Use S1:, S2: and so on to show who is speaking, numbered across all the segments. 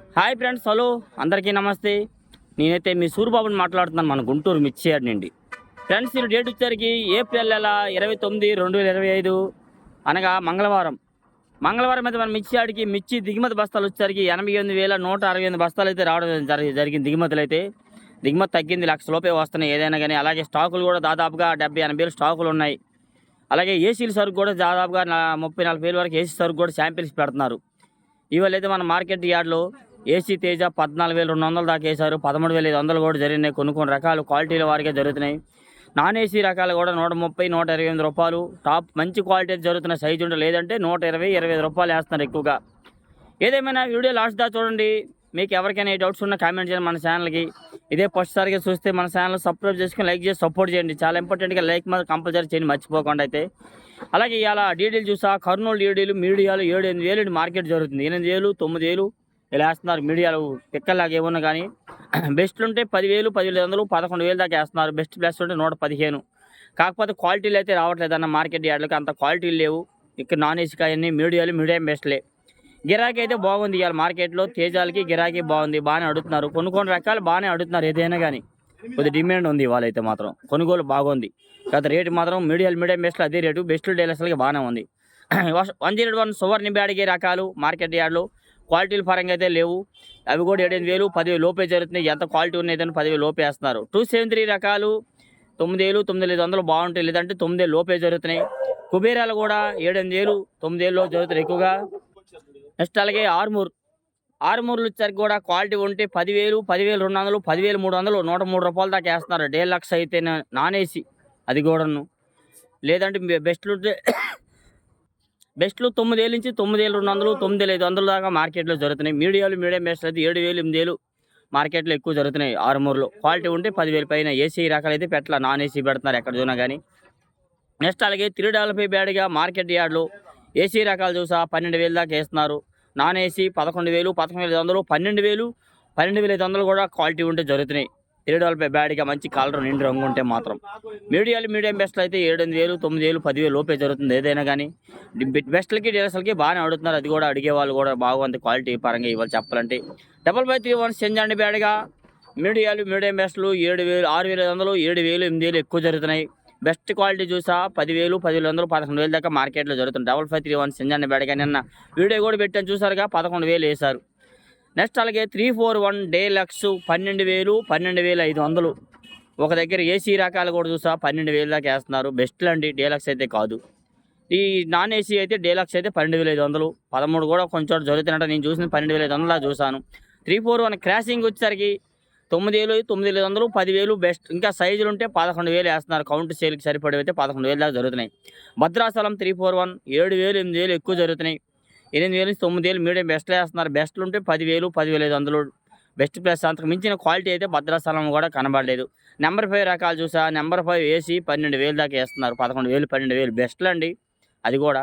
S1: Hi friends hello. అందరికీ నమస్తే. నేనైతే మీ సూరిబాబుని మాట్లాడుతున్నాను మన గుంటూరు మిర్చి నుండి. ఫ్రెండ్స్ ఈ డేట్ వచ్చేసరికి ఏప్రిల్ నెల ఇరవై తొమ్మిది రెండు వేల ఇరవై ఐదు. అనగా మంగళవారం. మంగళవారం అయితే మన మిర్చి మిర్చి దిగుమతి బస్తాలు వచ్చేసరికి ఎనభై ఎనిమిది వేల నూట అరవై ఎనిమిది బస్తాలు అయితే రావడం జరి- జరిగింది దిగుమతులు అయితే. దిగుమతి తగ్గింది లక్ష లోపే వస్తున్నాయి ఏదైనా కానీ. అలాగే స్టాకులు కూడా దాదాపుగా డెబ్బై ఎనభై వేలు స్టాకులు ఉన్నాయి. అలాగే ఏసీల సరుకు కూడా దాదాపుగా ముప్పై నలభై వేల వరకు ఏసీ సరుకు కూడా శాంపిల్స్ పెడుతున్నారు. ఇవాళ అయితే మన మార్కెట్ యార్డ్లో ఏసీ తేజ పద్నాలుగు వేల రెండు వందలు దాకా వేశారు. పదమూడు వేల ఐదు వందలు కూడా జరిగినాయి. కొన్ని కొన్ని రకాలు క్వాలిటీల వారికే జరుగుతున్నాయి. నాన్ ఏసీ రకాలు కూడా నూట ముప్పై నూట ఇరవై ఎనిమిది రూపాయలు. టాప్ మంచి క్వాలిటీ జరుగుతున్న సైజు ఉంటే లేదంటే నూట ఇరవై ఇరవై ఐదు రూపాయలు వేస్తున్నారు ఎక్కువగా. ఏదేమైనా వీడియో లాస్ట్ దా చూడండి. మీకు ఎవరికైనా ఏ డౌట్స్ ఉన్నా కామెంట్ చేయండి మన ఛానల్కి ఇదే ఫస్ట్ సారిగా చూస్తే మన ఛానల్ సబ్స్క్రైబ్ చేసుకుని లైక్ చేసి సపోర్ట్ చేయండి. చాలా ఇంపార్టెంట్గా లైక్ మాత్రం కంపల్సరీ చేయండి మర్చిపోకుండా అయితే. అలాగే ఇవాళ డీడీలు చూసా కర్నూలు డీడీలు మీడియాలు ఏడు ఎనిమిది వేలు ఇటు మార్కెట్ జరుగుతుంది. ఎనిమిది వేలు తొమ్మిది వేలు ఇలా వేస్తున్నారు మీడియాలు పిక్కల్లాగా ఏమన్నా కానీ. బెస్ట్లు ఉంటే పదివేలు పదివేలు వందలు పదకొండు వేలు దాకా వేస్తున్నారు. బెస్ట్ ప్లస్ ఉంటే నూట పదిహేను. కాకపోతే క్వాలిటీలు అయితే రావట్లేదు అన్న మార్కెట్ యార్డ్లకి అంత క్వాలిటీలు లేవు. ఇక్కడ నాన్ ఏసీ కాయన్ని మీడియాలు మీడియం బెస్ట్లే. గిరాకీ అయితే బాగుంది ఇవాళ మార్కెట్లో. తేజాలకి గిరాకీ బాగుంది బాగానే అడుగుతున్నారు. కొన్ని కొన్ని రకాలు బాగానే అడుగుతున్నారు ఏదైనా కానీ. కొద్ది డిమాండ్ ఉంది ఇవాళైతే మాత్రం. కొనుగోలు బాగుంది. గత రేటు మాత్రం మీడియం మీడియం బెస్ట్లు అదే రేటు. బెస్ట్ డీలర్స్లకి బాగానే ఉంది. One zero one Suvarna Byadgi రకాలు మార్కెట్ యార్డ్లు. క్వాలిటీల పరంగా అయితే లేవు. అవి కూడా ఏడెనిమిది వేలు పదివేలు లోపే జరుగుతున్నాయి. ఎంత క్వాలిటీ ఉన్నాయని పదివేలు లోపే వేస్తున్నారు. టూ సెవెన్ త్రీ రకాలు తొమ్మిది వేలు తొమ్మిది ఐదు వందలు బాగుంటాయి. లేదంటే తొమ్మిది వేలు లోపే జరుగుతున్నాయి. కుబేరాలు కూడా ఏడెనిమిది వేలు తొమ్మిది వేలు జరుగుతున్నాయి ఎక్కువగా. నెక్స్ట్ అలాగే ఆర్మూర్. ఆర్మూర్లు వచ్చరికి కూడా క్వాలిటీ ఉంటే పదివేలు పదివేలు రెండు వందలు పదివేలు మూడు వందలు నూట మూడు రూపాయలు దాకా వేస్తున్నారు. డేలక్స్ అయితే నాన్ ఏసీ అది కూడాను. లేదంటే బె- బెస్ట్లు ఉంటే బెస్ట్లు తొమ్మిది నుంచి తొమ్మిది వేలు రెండు వందలు తొమ్మిది వేలు ఐదు వందల దాకా మార్కెట్లో జరుగుతున్నాయి. మీడియాలు మీడియం బెస్ట్ అయితే ఏడు వేలు ఎనిమిది వేలు మార్కెట్లో ఎక్కువ జరుగుతున్నాయి ఆరుమూరులో. క్వాలిటీ ఉంటే పదివేలు పైన ఏసీ రకాలు అయితే పెట్టాల నాన్ ఏసీ పెడుతున్నారు ఎక్కడ చూసినా కానీ. నెక్స్ట్ అలాగే త్రీ డెవలపై బ్యాడ్గా మార్కెట్ యార్డ్లు. ఏసీ రకాలు చూసా పన్నెండు వేలు దాకా వేస్తున్నారు. నాన్ ఏసీ పదకొండు వేలు పదకొండు వేల ఐదు వందలు పన్నెండు వేలు పన్నెండు వేల ఐదు వందలు కూడా క్వాలిటీ ఉంటే జరుగుతున్నాయి. ఏడు వేలపై బ్యాడ్గా మంచి కాలర్ నిండు రంగు ఉంటే మాత్రం. మీడియాలు మీడియం బెస్ట్లు అయితే ఏడెనిమిది వేలు తొమ్మిది వేలు పదివేలు లోపే జరుగుతుంది. ఏదైనా కానీ బెస్ట్లకి డీలర్స్లకి బాగానే అడుగుతున్నారు అది కూడా అడిగే వాళ్ళు కూడా బాగుంది క్వాలిటీ పరంగా ఇవాళ చెప్పాలంటే. డబల్ బై త్రీ వన్ అండి బ్యాడ్గా. మీడియాలు మీడియం బెస్ట్లు ఏడు వేలు ఆరు వేల ఐదు వందలు ఏడు వేలు ఎనిమిది వేలు ఎక్కువ జరుగుతున్నాయి. బెస్ట్ క్వాలిటీ చూసా పదివేలు పదివేలు వందలు పదకొండు వేలు దాకా మార్కెట్లో జరుగుతుంది. డబల్ ఫైవ్ త్రీ వన్ సింజాన్ని బెడగా నిన్న వీడియో కూడా పెట్టాను. చూసారుగా? పదకొండు వేలు వేశారు. నెక్స్ట్ అలాగే three four one day Lux పన్నెండు వేలు పన్నెండు వేలు ఐదు వందలు. ఒక దగ్గర ఏసీ రకాలు కూడా చూసా పన్నెండు వేలు దాకా వేస్తున్నారు. బెస్ట్లు అండి డేలక్స్ అయితే కాదు. ఈ నాన్ ఏసీ అయితే డేలక్స్ అయితే పన్నెండు వేల ఐదు వందలు. పదమూడు కూడా కొంచెం జరుగుతున్నట్టు నేను చూసిన పన్నెండు వేల ఐదు వందలు చూశాను. త్రీ ఫోర్ వన్ క్రాసింగ్ వచ్చేసరికి తొమ్మిది వేలు తొమ్మిది వేల ఐదు వందలు పదివేలు బెస్ట్. ఇంకా సైజులు ఉంటే పదకొండు వేలు వేస్తున్నారు. కౌంట్ సేల్కి సరిపడే అయితే పదకొండు వేలు దాకా జరుగుతున్నాయి. భద్రాచలం త్రీ ఫోర్ వన్ ఏడు వేలు ఎనిమిది వేలు ఎక్కువ జరుగుతున్నాయి. ఎనిమిది వేలు నుంచి తొమ్మిది వేలు మీడియం బెస్ట్లు వేస్తున్నారు. బెస్ట్లు ఉంటే పదివేలు పదివేల ఐదు వందలు బెస్ట్ ప్లస్. అంతకు మించిన క్వాలిటీ అయితే భద్రాచలం కూడా కనబడలేదు. నెంబర్ ఫైవ్ రకాలు చూసా. నెంబర్ ఫైవ్ వేసి పన్నెండు వేలు దాకా వేస్తున్నారు. పదకొండు వేలు పన్నెండు వేలు బెస్ట్లు అండి. అది కూడా.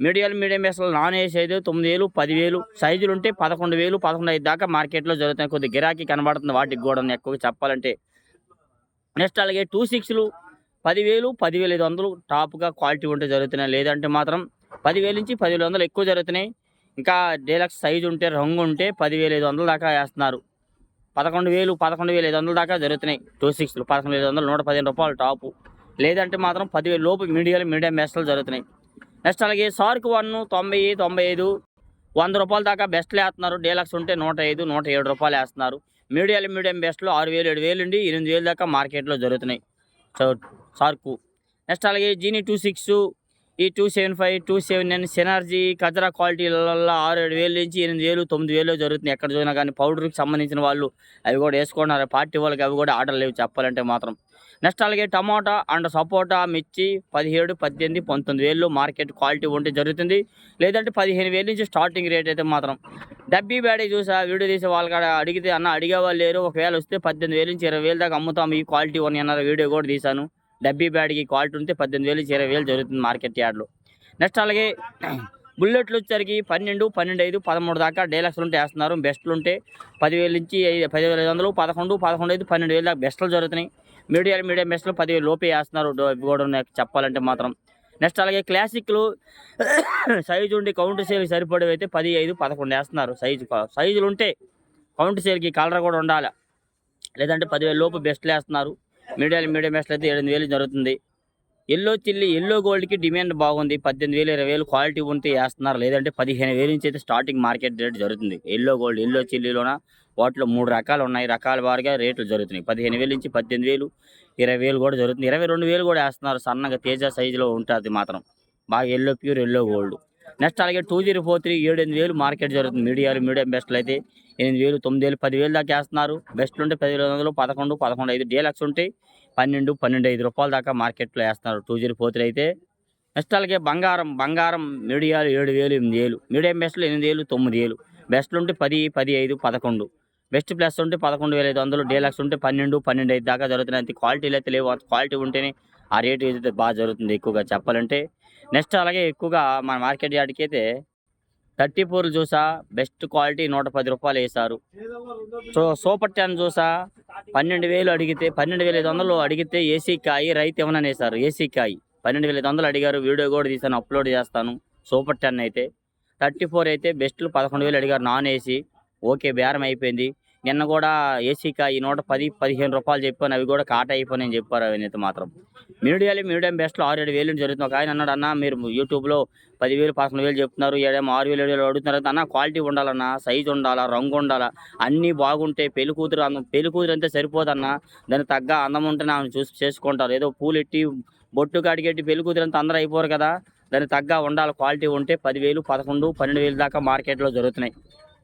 S1: మీడియాలు మీడియం బెస్ట్లు నాన్ ఏసీ అయితే తొమ్మిది వేలు పదివేలు. సైజులు ఉంటే పదకొండు వేలు పదకొండు ఐదు దాకా మార్కెట్లో జరుగుతాయి కొద్ది గిరాకీ కనబడుతుంది. వాటికి కూడా ఎక్కువగా చెప్పాలంటే. నెక్స్ట్ అలాగే టూ సిక్స్లు పదివేలు పదివేలు ఐదు వందలు టాప్గా క్వాలిటీ ఉంటే జరుగుతున్నాయి. లేదంటే మాత్రం పదివేల నుంచి పదివేల వందలు ఎక్కువ జరుగుతున్నాయి. ఇంకా డీలక్స్ సైజు ఉంటే రంగు ఉంటే పదివేల ఐదు వందల దాకా వేస్తున్నారు. పదకొండు వేలు పదకొండు వేల ఐదు వందల దాకా జరుగుతున్నాయి. టూ సిక్స్లు పదకొండు వేల ఐదు వందలు నూట పదిహేను రూపాయలు టాపు. లేదంటే మాత్రం పదివేల లోపు మీడియాలు మీడియం బెస్ట్లు జరుగుతున్నాయి. నెక్స్ట్ అలాగే సార్క్ వన్ తొంభై తొంభై ఐదు వంద రూపాయల దాకా బెస్ట్లు వేస్తున్నారు. డీలక్స్ ఉంటే నూట ఐదు నూట ఏడు రూపాయలు వేస్తున్నారు. మీడియాలు మీడియం బెస్ట్లు ఆరు వేలు ఏడు వేలు నుండి ఎనిమిది వేలు దాకా మార్కెట్లో జరుగుతున్నాయి. సో సార్కు. నెక్స్ట్ అలాగే జీనీ టూ సిక్స్ ఈ two seven five two seven nine సెనార్జీ కజరా క్వాలిటీలలో ఆరు ఏడు వేలు నుంచి ఎనిమిది వేలు తొమ్మిది వేలు జరుగుతుంది ఎక్కడ చూసినా కానీ పౌడర్కి సంబంధించిన వాళ్ళు అవి కూడా వేసుకున్నారు పార్టీ వాళ్ళకి అవి కూడా ఆర్డర్ లేవు చెప్పాలంటే మాత్రం. నెక్స్ట్ అలాగే టమాటా అండ్ సపోటా మిర్చి పదిహేడు పద్దెనిమిది పంతొమ్మిది వేలు మార్కెట్ క్వాలిటీ ఉంటే జరుగుతుంది. లేదంటే పదిహేను వేలు నుంచి స్టార్టింగ్ రేట్ అయితే మాత్రం. డబ్బీ బ్యాడీ చూసా వీడియో తీసే వాళ్ళు అడిగితే అన్న అడిగే వాళ్ళు లేరు. ఒకవేళ వస్తే పద్దెనిమిది వేలు నుంచి ఇరవై వేలు దాకా అమ్ముతాం. ఈ క్వాలిటీ వన్ అన్నారు వీడియో కూడా తీశాను డబ్బీ బ్యాడ్కి క్వాలిటీ ఉంటే పద్దెనిమిది వేలు ఇరవై వేలు జరుగుతుంది మార్కెట్ యార్డ్లో. నెక్స్ట్ అలాగే బుల్లెట్లు వచ్చరికి పన్నెండు పన్నెండు ఐదు పదమూడు దాకా డైలాక్స్లు ఉంటే వేస్తున్నారు. బెస్ట్లు ఉంటే పదివేలు నుంచి ఐదు పదివేల ఐదు వందలు పదకొండు పదకొండు ఐదు పన్నెండు వేలు దాకా బెస్ట్లు జరుగుతున్నాయి. మీడియం మీడియం బెస్ట్లు పదివేలు లోపే వేస్తున్నారు. కూడా చెప్పాలంటే మాత్రం. నెక్స్ట్ అలాగే క్లాసిక్లు సైజు ఉండి కౌంటర్ సేల్ సరిపడేవి అయితే పది ఐదు పదకొండు వేస్తున్నారు. సైజు సైజులు ఉంటే కౌంటర్ సేల్కి కలర్ కూడా ఉండాలి. లేదంటే పదివేల లోపు బెస్ట్లు వేస్తున్నారు. మీడియాలు మీడియం బెస్ట్లు అయితే ఏడెనిమిది వేలు జరుగుతుంది. ఎల్లో చిల్లి ఎల్లో గోల్డ్కి డిమాండ్ బాగుంది. పద్దెనిమిది వేలు ఇరవై వేలు క్వాలిటీ ఉంటే వేస్తున్నారు. లేదంటే పదిహేను వేలు నుంచి అయితే స్టార్టింగ్ మార్కెట్ రేట్ జరుగుతుంది. ఎల్లో గోల్డ్ ఎల్లో చిల్లీలోన వాటిలో మూడు రకాలు ఉన్నాయి. రకాల వారిగా రేట్లు జరుగుతున్నాయి. పదిహేను వేలు నుంచి పద్దెనిమిది వేలు ఇరవై వేలు కూడా జరుగుతుంది. ఇరవై రెండు వేలు కూడా వేస్తున్నారు. సన్నగా తేజ సైజులో ఉంటుంది మాత్రం. బాగా yellow pure yellow gold. Next అలాగే టూ జీరో ఫోర్ త్రీ ఏడు ఎనిమిది వేలు మార్కెట్ జరుగుతుంది. మీడియాలు మీడియం బెస్ట్లు అయితే ఎనిమిది వేలు తొమ్మిది వేలు పదివేలు దాకా వేస్తున్నారు. బెస్ట్లు ఉంటే పదివేల వందలు పదకొండు పదకొండు ఐదు డీలక్స్ ఉంటే పన్నెండు పన్నెండు ఐదు రూపాయల దాకా మార్కెట్లో వేస్తున్నారు టూ జీరో ఫోర్ త్రీ అయితే. నెక్స్ట్ అలాగే బంగారం బంగారం మీడియాలు ఏడు వేలు ఎనిమిది వేలు. మీడియం బెస్ట్లు ఎనిమిది వేలు తొమ్మిది వేలు. బెస్ట్లు ఉంటే పది పది ఐదు పదకొండు. బెస్ట్ ప్లస్ ఉంటే పదకొండు వేల ఐదు వందలు డీలక్స్ ఉంటే పన్నెండు పన్నెండు ఐదు దాకా జరుగుతున్నాయి. అంతే. క్వాలిటీలు అయితే లేవు. క్వాలిటీ ఉంటేనే ఆ రేటు అయితే బాగా జరుగుతుంది ఎక్కువగా చెప్పాలంటే. నెక్స్ట్ అలాగే ఎక్కువగా మన మార్కెట్ యార్డ్కి అయితే థర్టీ ఫోర్ చూసా బెస్ట్ క్వాలిటీ నూట పది రూపాయలు వేశారు. సో సూపర్ టెన్ చూసా పన్నెండు వేలు అడిగితే పన్నెండు వేల ఐదు వందలు అడిగితే ఏసీ కాయి రైతు ఏమన్నా వేశారు? ఏసీ కాయి. పన్నెండు వేల ఐదు వందలు అడిగారు వీడియో కూడా తీసాను అప్లోడ్ చేస్తాను. సూపర్ టెన్ అయితే. థర్టీ ఫోర్ అయితే బెస్ట్లు పదకొండు వేలు అడిగారు నాన్ ఏసీ. ఓకే బేరం అయిపోయింది. నిన్న కూడా ఏసీ ఈ నూట పది పదిహేను రూపాయలు చెప్పాను అవి కూడా కాట అయిపోయినాయని చెప్పారు అవి అయితే మాత్రం. మీడియాలో మీడియం బెస్ట్లో ఆరు ఏడు వేలు జరుగుతుంది ఒక ఆయన అన్నాడు అన్న మీరు యూట్యూబ్లో పదివేలు పదకొండు వేలు చెప్తున్నారు ఏడేమో ఆరు వేలు ఏడు వేలు అడుగుతున్నారు. అన్న క్వాలిటీ ఉండాలన్న సైజు ఉండాలా రంగు ఉండాలా అన్నీ బాగుంటే పెళ్ళి కూతురు అందం పెళ్ళి కూతురు అంతే సరిపోదన్న దానికి తగ్గ అందం ఉంటేనే ఆమె చూసి చేసుకుంటారు. ఏదో పూలెట్టి బొట్టు కాడికెట్టి పెళ్ళి కూతురు అంతా అందరూ అయిపోరు కదా దానికి తగ్గ ఉండాలి క్వాలిటీ ఉంటే పదివేలు పదకొండు పన్నెండు వేలు దాకా మార్కెట్లో జరుగుతున్నాయి.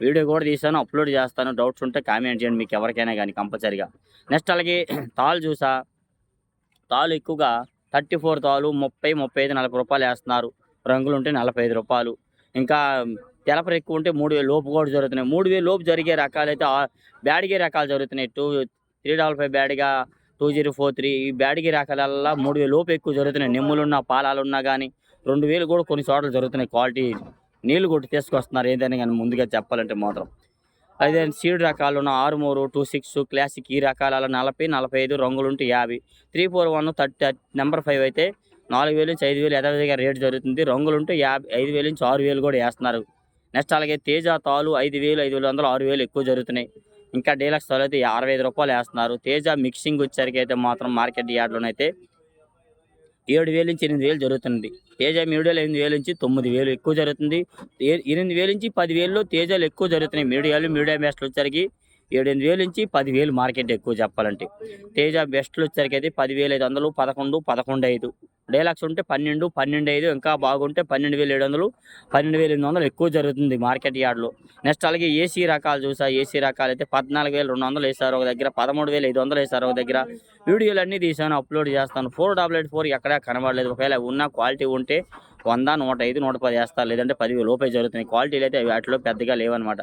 S1: వీడియో కూడా తీసాను అప్లోడ్ చేస్తాను. డౌట్స్ ఉంటే కామెంట్ చేయండి మీకు ఎవరికైనా కానీ కంపల్సరిగా. నెక్స్ట్ అలాగే తాళ్ళు చూసా. తాళ్ళు ఎక్కువగా థర్టీ ఫోర్ తాలు ముప్పై ముప్పై ఐదు నలభై రూపాయలు వేస్తున్నారు. రంగులు ఉంటే నలభై ఐదు రూపాయలు. ఇంకా తెలపర ఎక్కువ ఉంటే మూడు వేలు లోపు కూడా జరుగుతున్నాయి. మూడు వేలు లోపు జరిగే రకాలు అయితే బ్యాడిగే రకాలు జరుగుతున్నాయి. Two three double five Byadgi two zero four three ఈ బ్యాడిగే రకాలల్లా మూడు వేలు లోపు ఎక్కువ జరుగుతున్నాయి. నెమ్ములున్నా పాలాలున్నా కానీ రెండు వేలు కూడా కొన్ని చోట్ల జరుగుతున్నాయి క్వాలిటీ నీళ్ళు కొట్టి తీసుకొస్తున్నారు. ఏదైనా కానీ ముందుగా చెప్పాలంటే మాత్రం. అదే సీడ్ రకాలు ఉన్న ఆరుమూరు టూ సిక్స్ క్లాసిక్ ఈ రకాల నలభై నలభై ఐదు రంగులు ఉంటే యాభై. Three four one thirty number five అయితే నాలుగు వేలు నుంచి ఐదు వేలు యథావిధిగా రేట్ జరుగుతుంది. రంగులు ఉంటే యాభై ఐదు వేలు నుంచి ఆరు వేలు కూడా వేస్తున్నారు. నెక్స్ట్ అలాగే తేజ తాలు ఐదు వేలు ఐదు వేలు వందలు ఆరు వేలు ఎక్కువ జరుగుతున్నాయి. ఇంకా డీలక్స్ తాలు అయితే అరవై ఐదు రూపాయలు వేస్తున్నారు. తేజ మిక్సింగ్ వచ్చేసరికి అయితే మాత్రం మార్కెట్ యార్డ్లోనైతే ఏడు వేలు నుంచి ఎనిమిది వేలు జరుగుతుంది. తేజ మీడియాలో ఎనిమిది వేలు నుంచి తొమ్మిది వేలు ఎక్కువ జరుగుతుంది. ఏ- ఎనిమిది వేలు నుంచి పది వేలు తేజాలు ఎక్కువ జరుగుతున్నాయి. మీడియాలు మీడియా మ్యాచ్లు వచ్చరికి ఏడెనిమిది వేలు నుంచి పదివేలు మార్కెట్ ఎక్కువ చెప్పాలంటే. తేజ బెస్ట్లు వచ్చేసరికి అయితే పదివేల ఐదు వందలు పదకొండు పదకొండు ఐదు. డైలాక్స్ ఉంటే పన్నెండు పన్నెండు ఐదు ఇంకా బాగుంటే పన్నెండు వేల ఏడు వందలు పన్నెండు వేల ఎనిమిది వందలు ఎక్కువ జరుగుతుంది మార్కెట్ యార్డ్లో. నెక్స్ట్ అలాగే ఏసీ రకాలు చూసా ఏసీ రకాలు అయితే పద్నాలుగు వేల రెండు వందలు వేసారు ఒక దగ్గర పదమూడు వేల ఐదు వందలు వేసారు ఒక దగ్గర. వీడియోలు అన్నీ తీసాను అప్లోడ్ చేస్తాను. ఫోర్ డబల్ ఎయిట్ ఫోర్ ఎక్కడా కనబడలేదు. ఒకవేళ ఉన్న క్వాలిటీ ఉంటే వంద నూట ఐదు నూట పది వేస్తారు లేదంటే పదివేలు లోపే జరుగుతున్నాయి. క్వాలిటీలు అయితే వాటిలో పెద్దగా లేవన్నమాట.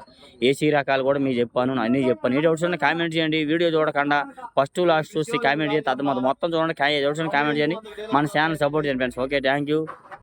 S1: ఏసీ రకాలు కూడా మీకు చెప్పాను అన్నీ చెప్పాను. ఏ డౌట్స్ కామెంట్ చేయండి. వీడియో చూడకుండా ఫస్ట్ లాస్ట్ చూసి కామెంట్ చేసి తర్వాత మొత్తం చూడండి. కా- డౌట్స్ కామెంట్ చేయండి. మన ఛానల్ సపోర్ట్ చేయండి ఫ్రెండ్స్ ఓకే థ్యాంక్ యూ